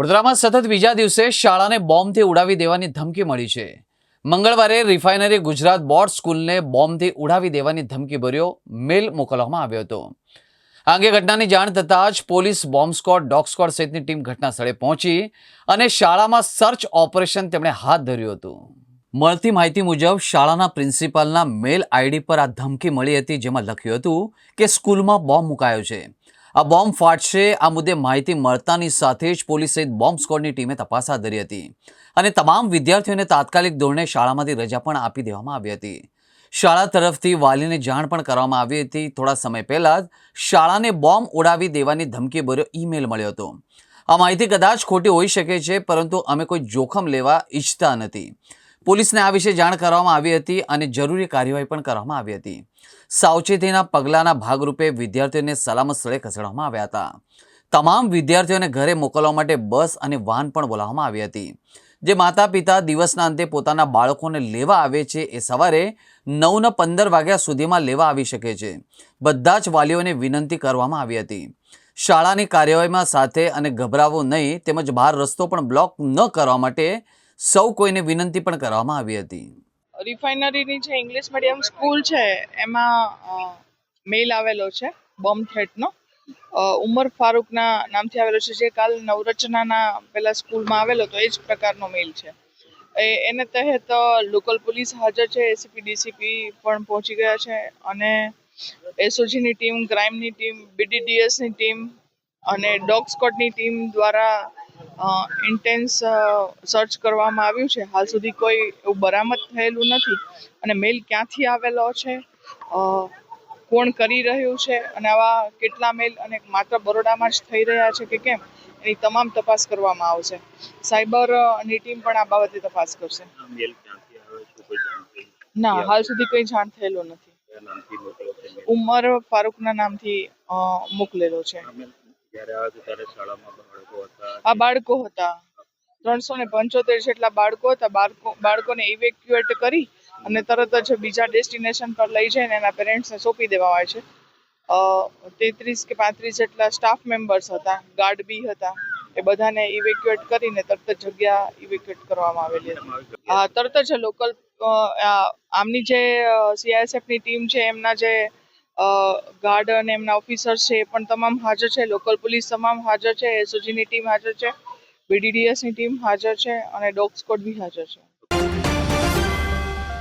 વડોદરામાં સતત બીજા દિવસે શાળાને બોમ્બથી ઉડાવી દેવાની ધમકી મળી છે. મંગળવારે રિફાઇનરી ગુજરાત બોર્ડ સ્કૂલને બોમ્બથી ઉડાવી દેવાની ધમકી ભર્યો મેલ મોકલવામાં આવ્યો હતો. આ અંગે ઘટનાની જાણ થતાં જ police bomb squad, dog squad સહિતની ટીમ ઘટના સ્થળે પહોંચી અને શાળામાં સર્ચ ઓપરેશન તેમણે હાથ ધર્યું હતું. મળતી માહિતી મુજબ શાળાના પ્રિન્સિપાલના મેલ આઈડી પર આ ધમકી મળી હતી, જેમાં લખ્યું હતું કે સ્કૂલમાં બોમ્બ મુકાયો છે. આ બોમ્બ ફાટશે, આ મુદ્દે માહિતી મળતાની સાથે જ પોલીસ સહિત બોમ્બ સ્કોડની ટીમે તપાસ હાથ ધરી હતી. અને તમામ વિદ્યાર્થીઓને તાત્કાલિક ધોરણે શાળામાંથી રજા પણ આપી દેવામાં આવી હતી. શાળા તરફથી વાલીને જાણ પણ કરવામાં આવી હતી. થોડા સમય પહેલા જ શાળાને બોમ્બ ઉડાવી દેવાની ધમકી ભર્યો ઈમેલ મળ્યો હતો. આ માહિતી કદાચ ખોટી હોઈ શકે છે, પરંતુ અમે કોઈ જોખમ લેવા ઈચ્છતા નથી. પોલીસને આ વિશે જાણ કરવામાં આવી હતી અને જરૂરી કાર્યવાહી પણ કરવામાં આવી હતી. સાવચેતીના પગલાંના ભાગરૂપે વિદ્યાર્થીઓને સલામત સ્થળે ખસેડવામાં આવ્યા હતા. તમામ વિદ્યાર્થીઓને ઘરે મોકલવા માટે બસ અને વાહન પણ બોલાવવામાં આવી હતી. જે માતા પિતા દિવસના અંતે પોતાના બાળકોને લેવા આવે છે એ સવારે નવના પંદર વાગ્યા સુધીમાં લેવા આવી શકે છે. બધા જ વાલીઓને વિનંતી કરવામાં આવી હતી. શાળાની કાર્યવાહીમાં સાથે અને ગભરાવું નહીં તેમજ બહાર રસ્તો પણ બ્લોક ન કરવા માટે સૌ કોઈને વિનંતી પણ કરવામાં આવી હતી. રિફાઇનરીની જે ઇંગ્લિશ મીડિયમ સ્કૂલ છે, એમાં મેલ આવેલો છે, બોમ્બ થ્રેટનો. ઉમર ફારૂકના નામથી આવેલો છે, જે કાલ નવરચનાના પેલા સ્કૂલમાં આવેલો તો એ જ પ્રકારનો મેલ છે. એને તહેત લોકલ પોલીસ હાજર છે, એસીપી, ડીસીપી પણ પહોંચી ગયા છે અને એસઓજીની ટીમ, ક્રાઇમની ટીમ, બીડીડીએસની ટીમ અને ડોગ સ્કોટની ટીમ દ્વારા ઇન્ટેન્સ સર્ચ કરવામાં આવ્યું છે. હાલ સુધી કોઈ એવું બરામદ થયેલું નથી. અને મેલ ક્યાંથી આવેલો છે? કોણ કરી રહ્યું છે? અને આવા કેટલા મેલ અને માત્ર બરોડામાં જ થઈ રહ્યા છે કે કેમ? એની તમામ તપાસ કરવામાં આવશે. સાયબરની ટીમ પણ આ બાબતે તપાસ કરશે. ના હાલ સુધી કંઈ જાણ થયેલું નથી. ઉમર ફારૂકના નામથી મોકલેલો છે. આ બાળકો હતા. ત્રણસો ને પંચોતેર જેટલા બાળકો હતા. બાળકો, બાળકોને ઇવેક્યુએટ કરી અને તરત જ બીજા ડેસ્ટિનેશન પર લઈ જઈને એના પેરેન્ટ્સને સોંપી દેવામાં આવે છે. તેત્રીસ કે પાંત્રીસ જેટલા સ્ટાફ મેમ્બર્સ હતા. ગાર્ડ બી હતા. એ બધાને ઇવેક્યુએટ કરીને તરત જ જગ્યા ઇવેક્યુએટ કરવામાં આવેલી હતી. હા, તરત જ લોકલ આમની જે સીઆઈએસએફની ટીમ છે, એમના જે ગાર્ડ અને એમના ઓફિસર છે, એ પણ તમામ હાજર છે. લોકલ પોલીસ તમામ હાજર છે. એસઓજીની ટીમ હાજર છે. બીડીડીએસની ટીમ હાજર છે. અને ડોગ સ્કોડ બી હાજર છે.